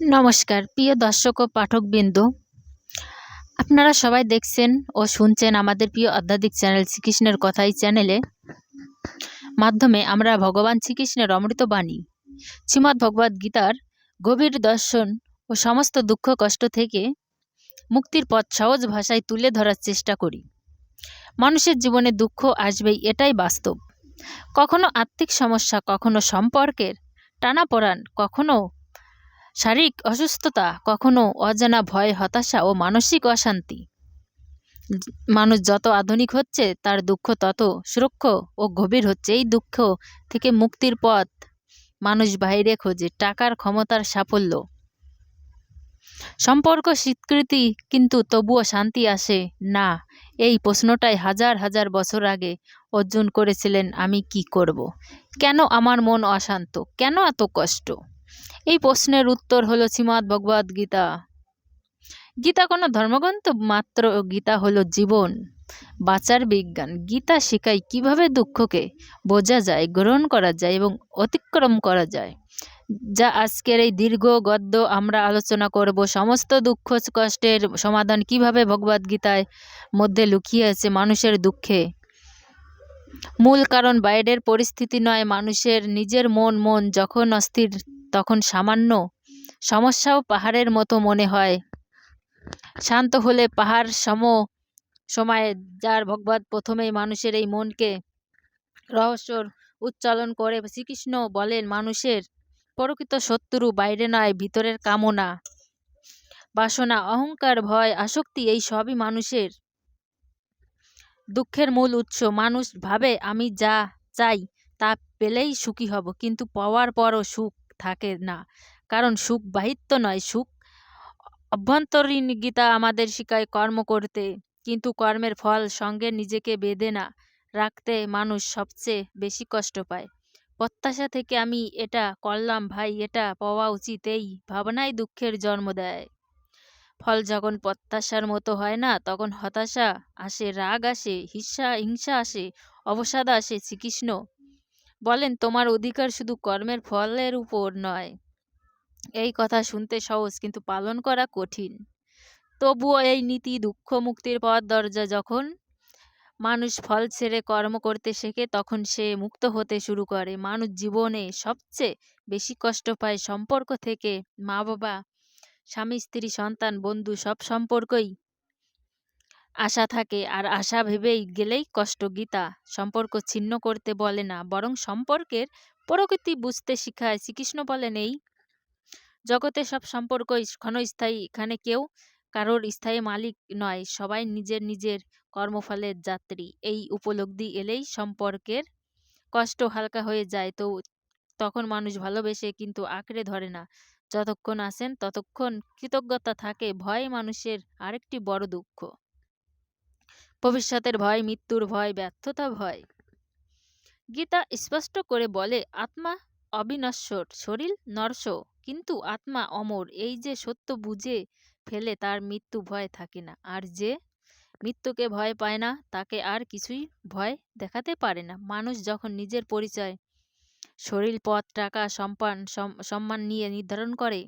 নমস্কার, প্রিয় দর্শক ও পাঠকবৃন্দ। আপনারা সবাই দেখছেন ও শুনছেন আমাদের প্রিয় আধ্যাত্মিক চ্যানেল শ্রীকৃষ্ণের কথাই চ্যানেলে। মাধ্যমে আমরা ভগবান শ্রীকৃষ্ণের অমৃত বাণী, শ্রীমদ্ ভগবদ্ গীতার গভীর দর্শন ও সমস্ত দুঃখ কষ্ট থেকে মুক্তির পথ সহজ ভাষায় তুলে ধরার চেষ্টা করি। মানুষের জীবনে দুঃখ আসবেই, এটাই বাস্তব। কখনো আর্থিক সমস্যা, কখনো সম্পর্কের টানাপোড়ান, কখনো শারীরিক অসুস্থতা, কখনো অজানা ভয়, হতাশা ও মানসিক অশান্তি। মানুষ যত আধুনিক হচ্ছে, তার দুঃখ তত সুরক্ষ ও গভীর হচ্ছে। এই দুঃখ থেকে মুক্তির পথ মানুষ বাইরে খোঁজে, টাকার ক্ষমতার সাফল্য। সম্পর্ক, স্বীকৃতি, কিন্তু তবুও শান্তি আসে না। এই প্রশ্নটাই হাজার হাজার বছর আগে অর্জন করেছিলেন, আমি কি করব। কেন আমার মন অশান্ত? কেন এত কষ্ট? এই প্রশ্নের উত্তর হলো শ্রীমৎ ভগবদ গীতা। গীতা কোনো ধর্মগ্রন্থ, মাত্র গীতা হলো জীবন। বাঁচার বিজ্ঞান। গীতা শেখায় কীভাবে দুঃখকে বোঝা যায়, গ্রহণ করা যায় এবং অতিক্রম করা যায়। যা আজকের এই দীর্ঘ গদ্য আমরা আলোচনা করব। সমস্ত দুঃখ, কষ্টের সমাধান কীভাবে ভগবদ গীতায় মধ্যে লুকিয়ে আছে মানুষের দুঃখে? মূল কারণ বাইরের পরিস্থিতি নয়, মানুষের নিজের মন মন যখন অস্থির তখন সামান্য সমস্যাও পাহাড়ের মতো মনে হয়। শান্ত হলে পাহাড় সম সময়ে, যার ভগবত প্রথমেই মানুষের এই মনকে রহস্যর উচ্চালন করে। শ্রীকৃষ্ণ বলেন, মানুষের প্রকৃত শত্রু বাইরে নয়, ভিতরের কামনা, বাসনা, অহংকার, ভয়, আসক্তি, এই সবই মানুষের দুঃখের মূল উৎস। মানুষ ভাবে, আমি যা চাই তা পেলেই সুখী হব, কিন্তু পাওয়ার পরও সুখ থাকে না। কারণ সুখ বাহিত্য নয়, সুখ অভ্যন্তরীণ গীতা আমাদের শিখায় কর্ম করতে। কিন্তু কর্মের ফল সঙ্গে নিজেকে বেঁধে না রাখতে মানুষ সবচেয়ে বেশি কষ্ট পায়। প্রত্যাশা থেকে আমি এটা করলাম, ভাই, এটা পাওয়া উচিত। এই ভাবনাই দুঃখের জন্ম দেয়। ফল যখন প্রত্যাশার মতো হয় না, তখন হতাশা আসে, রাগ আসে হিংসা হিংসা আসে, অবসাদ আসে শ্রীকৃষ্ণ বলেন, তোমার অধিকার শুধু কর্মের ফলের উপর নয়। এই কথা শুনতে সহজ, কিন্তু পালন করা কঠিন। তবুও এই নীতি দুঃখ মুক্তির পথ দরজা। যখন মানুষ ফল ছেড়ে কর্ম করতে শেখে, তখন সে মুক্ত হতে শুরু করে। মানুষ জীবনে সবচেয়ে বেশি কষ্ট পায় সম্পর্ক থেকে মা বাবা স্বামী, স্ত্রী, সন্তান, বন্ধু, সব সম্পর্কই। আশা থাকে। আর আশা ভেবেই গেলেই কষ্ট গীতা। সম্পর্ক ছিন্ন করতে বলে না, বরং সম্পর্কের প্রকৃতি বুঝতে শিখায়। শ্রীকৃষ্ণ বলেন এই জগতে সব সম্পর্কই ক্ষণস্থায়ী। এখানে কেউ কারোর স্থায়ী মালিক নয়, সবাই নিজের নিজের কর্মফলের যাত্রী। এই উপলব্ধি এলেই সম্পর্কের কষ্ট হালকা হয়ে যায়। তো তখন মানুষ ভালোবেসে কিন্তু আঁকড়ে ধরে না। যতক্ষণ আসেন ততক্ষণ কৃতজ্ঞতা থাকে। ভয় মানুষের আরেকটি বড় দুঃখ। ভবিষ্যতের ভয়, মৃত্যুর ভয়, ব্যর্থতা ভয়। গীতা স্পষ্ট করে বলে, আত্মা অবিনশ্বর, শরীর নরস কিন্তু আত্মা অমর। এই যে সত্য বুঝে ফেলে তার মৃত্যু ভয় থাকে না। আর যে মৃত্যুকে ভয় পায় না, তাকে আর কিছুই ভয় দেখাতে পারে না। মানুষ যখন নিজের পরিচয়, শরীর, পথ, টাকা সম্পান সম্মান নিয়ে নির্ধারণ করে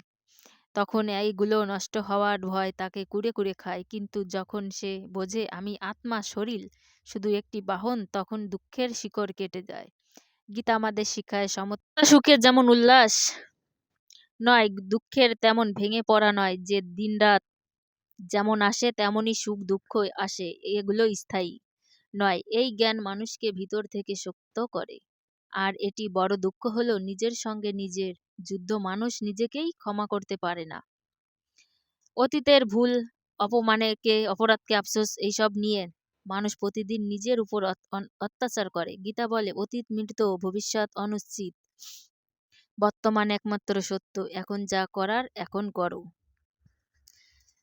তখন এইগুলো নষ্ট হওয়ার ভয় তাকে কুড়ে কুড়ে খায়। কিন্তু যখন সে বোঝে আমি আত্মা শরীর, শুধু একটি বাহন, তখন দুঃখের শিকড় কেটে যায়। গীতা আমাদের শিখায় সমতা সুখের যেমন উল্লাস নয়, দুঃখের তেমন ভেঙে পড়া নয়। যে দিনরাত যেমন আসে, তেমনই সুখ, দুঃখ আসে, এগুলো স্থায়ী নয়। এই জ্ঞান মানুষকে ভিতর থেকে শক্ত করে। আর এটি বড় দুঃখ হলো নিজের সঙ্গে নিজের যুদ্ধ মানুষ নিজেকেই ক্ষমা করতে পারে না। অতীতের ভুল, অপমানেকে, অপরাধকে আফসোস এইসব নিয়ে মানুষ প্রতিদিন নিজের উপর অত্যাচার করে। গীতা বলে, অতীত মৃত ভবিষ্যৎ অনিশ্চিত বর্তমান একমাত্র সত্য। এখন যা করার, এখন করো।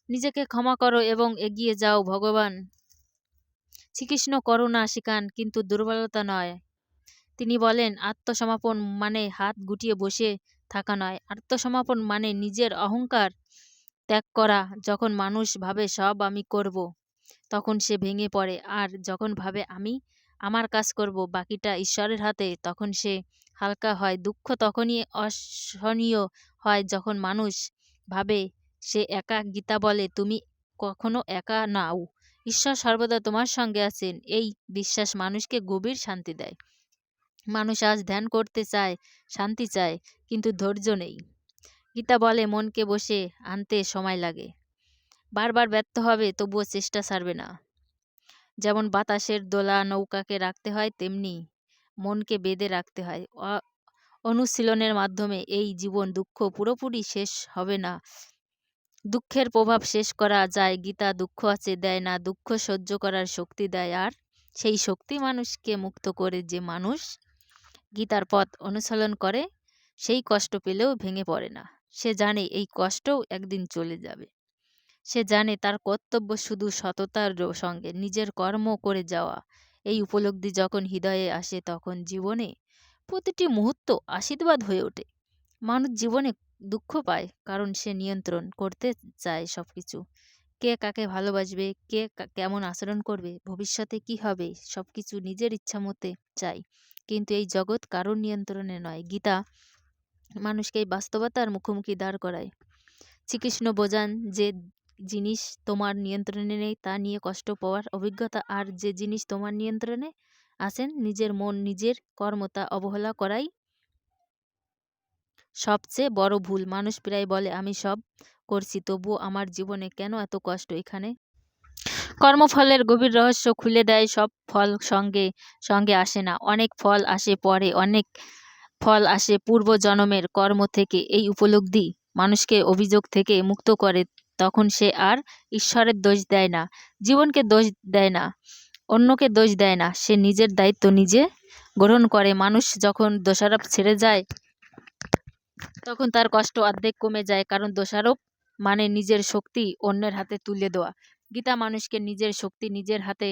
নিজেকে ক্ষমা করো এবং এগিয়ে যাও। ভগবান, শ্রীকৃষ্ণ করুণা শিখান, কিন্তু দুর্বলতা নয়। তিনি বলেন আত্মসমাপন মানে হাত গুটিয়ে বসে থাকা নয়। আত্মসমাপন মানে নিজের অহংকার ত্যাগ করা। যখন মানুষ ভাবে, সব আমি করব, তখন সে ভেঙে পড়ে। আর যখন ভাবে, আমি আমার কাজ করব, বাকিটা ঈশ্বরের হাতে, তখন সে হালকা হয়। দুঃখ তখনই অসহনীয় হয় যখন মানুষ ভাবে, সে একা গীতা বলে, তুমি কখনো একা নাও। ঈশ্বর সর্বদা তোমার সঙ্গে আছেন। এই বিশ্বাস মানুষকে গভীর শান্তি দেয়। মানুষ আজ ধ্যান করতে চায়, শান্তি চায়, কিন্তু ধৈর্য নেই। গীতা বলে, মনকে বসে আনতে সময় লাগে। বারবার ব্যর্থ হবে, তবুও চেষ্টা ছাড়বে না। যেমন বাতাসের দোলা নৌকাকে রাখতে হয়, তেমনি মনকে বেঁধে রাখতে হয়। অনুশীলনের মাধ্যমে এই জীবন দুঃখ পুরোপুরি শেষ হবে না। দুঃখের প্রভাব শেষ করা যায়, গীতা দুঃখ আছে, দেয় না। দুঃখ সহ্য করার শক্তি দেয়, আর সেই শক্তি মানুষকে মুক্ত করে যে মানুষ গীতার পথ অনুসরণ করে, সেই কষ্ট পেলেও ভেঙে পড়ে না। সে জানে এই কষ্টও একদিন চলে যাবে। সে জানে তার কর্তব্য শুধু সততার সঙ্গে, নিজের কর্ম করে যাওয়া। এই উপলব্ধি যখন হৃদয়ে আসে, তখন জীবনে প্রতিটি মুহূর্ত আশীর্বাদ হয়ে ওঠে। মানুষ জীবনে দুঃখ পায়, কারণ সে নিয়ন্ত্রণ করতে চায় সব কিছু কে কাকে ভালোবাসবে, কে কেমন আচরণ করবে, ভবিষ্যতে কি হবে সব কিছু নিজের ইচ্ছা মতে চাই কিন্তু এই জগৎ কারোর নিয়ন্ত্রণে নয়। গীতা মানুষকে এই বাস্তবতার মুখোমুখি দাঁড় করায়। শ্রীকৃষ্ণ বোঝান যে জিনিস তোমার নিয়ন্ত্রণে নেই, তা নিয়ে কষ্ট পাওয়ার অভিজ্ঞতা, আর যে জিনিস তোমার নিয়ন্ত্রণে আছেন, নিজের মন, নিজের কর্মতা অবহেলা করাই সবচেয়ে বড় ভুল। মানুষ প্রায় বলে, আমি সব করছি, তবুও আমার জীবনে কেন এত কষ্ট এখানে? কর্মফলের গভীর রহস্য খুলে দেয়, সব ফল সঙ্গে সঙ্গে আসে না। অনেক ফল আসে পরে, অনেক ফল আসে পূর্ব জন্মের কর্ম থেকে। এই উপলব্ধি মানুষকে অভিযোগ থেকে মুক্ত করে, তখন সে আর ঈশ্বরের দোষ দেয় না, জীবনকে দোষ দেয় না, অন্যকে দোষ দেয় না। সে নিজের দায়িত্ব নিজে গ্রহণ করে। মানুষ যখন দোষারোপ ছেড়ে যায়, তখন তার কষ্ট অর্ধেক কমে যায়, কারণ দোষারোপ মানে নিজের শক্তি অন্যের হাতে তুলে দেওয়া। গীতা মানুষকে নিজের শক্তি নিজের হাতে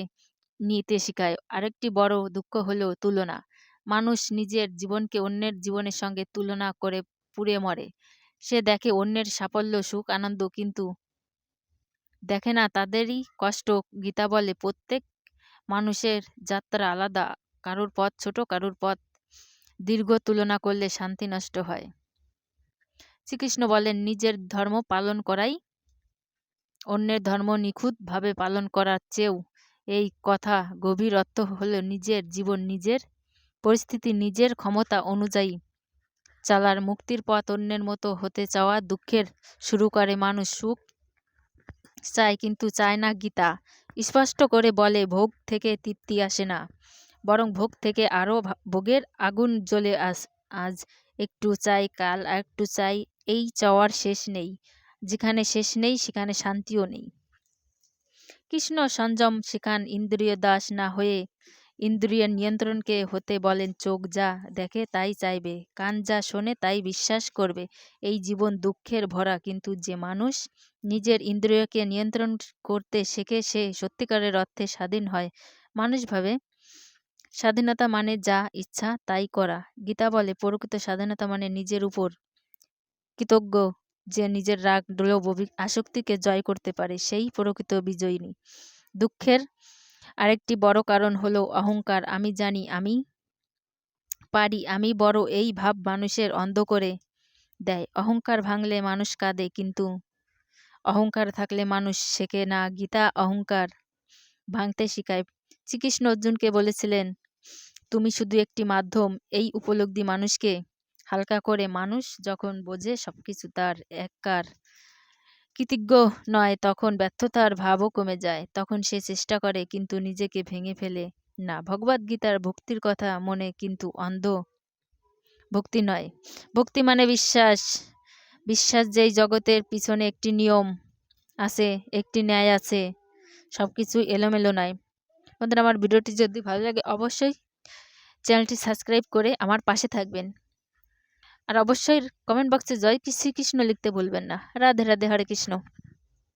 নিতে শেখায়। আরেকটি বড় দুঃখ হলো তুলনা। মানুষ নিজের জীবনকে অন্যের জীবনের সঙ্গে তুলনা করে পুড়ে মরে। সে দেখে অন্যের সাফল্য, সুখ, আনন্দ কিন্তু দেখে না, তাদেরই কষ্ট। গীতা বলে, প্রত্যেক মানুষের যাত্রা আলাদা। কারোর পথ ছোট, কারোর পথ দীর্ঘ। তুলনা করলে শান্তি নষ্ট হয়। শ্রীকৃষ্ণ বলেন, নিজের ধর্ম পালন করাই অন্যের ধর্ম নিখুঁতভাবে পালন করার চেয়েও এই কথা গভীর অর্থ হলো নিজের জীবন, নিজের পরিস্থিতি, নিজের ক্ষমতা অনুযায়ী চালার। মুক্তির পথ অন্যের মতো হতে চাওয়া দুঃখের শুরু করে মানুষ সুখ চায় কিন্তু চায় না গীতা। স্পষ্ট করে বলে, ভোগ থেকে তৃপ্তি আসে না। বরং ভোগ থেকে আরও ভোগের আগুন জ্বলে আস, আজ একটু চাই, কাল আর একটু চাই, এই চাওয়ার শেষ নেই। যেখানে শেষ নেই, সেখানে শান্তিও নেই। কৃষ্ণ সংযম শেখান ইন্দ্রিয় দাস না হয়ে ইন্দ্রিয় নিয়ন্ত্রণকে হতে বলেন, চোখ যা দেখে তাই চাইবে, কান যা শোনে তাই বিশ্বাস করবে। এই জীবন দুঃখের ভরা, কিন্তু যে মানুষ নিজের ইন্দ্রিয়কে নিয়ন্ত্রণ করতে শেখে, সে সত্যিকারের অর্থে স্বাধীন হয়। মানুষ ভাবে, স্বাধীনতা মানে যা ইচ্ছা তাই করা। গীতা বলে, প্রকৃত স্বাধীনতা মানে নিজের উপর কৃতজ্ঞ যে নিজের রাগ লোভ আসক্তিকে জয় করতে পারে, সেই প্রকৃত বিজয়িনী। দুঃখের আরেকটি বড় কারণ হলো অহংকার। আমি জানি, আমি পারি, আমি বড় এই ভাব মানুষের অন্ধ করে দেয়। অহংকার ভাঙলে মানুষ কাঁদে, কিন্তু অহংকার থাকলে মানুষ শেখে না। গীতা অহংকার ভাঙতে শিখায়। শ্রীকৃষ্ণ অর্জুনকে বলেছিলেন, তুমি শুধু একটি মাধ্যম, এই উপলব্ধি মানুষকে হালকা করে মানুষ যখন বোঝে সবকিছু তার এককার কৃতজ্ঞ নয়, তখন ব্যর্থতার ভাবও কমে যায়। তখন সে চেষ্টা করে কিন্তু নিজেকে ভেঙে ফেলে। না ভগবদ গীতার ভক্তির কথা মনে কিন্তু অন্ধ ভক্তি নয়। ভক্তি মানে বিশ্বাস। বিশ্বাস যেই জগতের পিছনে একটি নিয়ম আছে, একটি ন্যায় আছে সব কিছু এলোমেলো নয়। বন্ধুরা, আমার ভিডিওটি যদি ভালো লাগে, অবশ্যই চ্যানেলটি সাবস্ক্রাইব করে আমার পাশে থাকবেন। আর অবশ্যই কমেন্ট বক্সে জয় শ্রীকৃষ্ণ লিখতে ভুলবেন না। রাধে রাধে হরে কৃষ্ণ।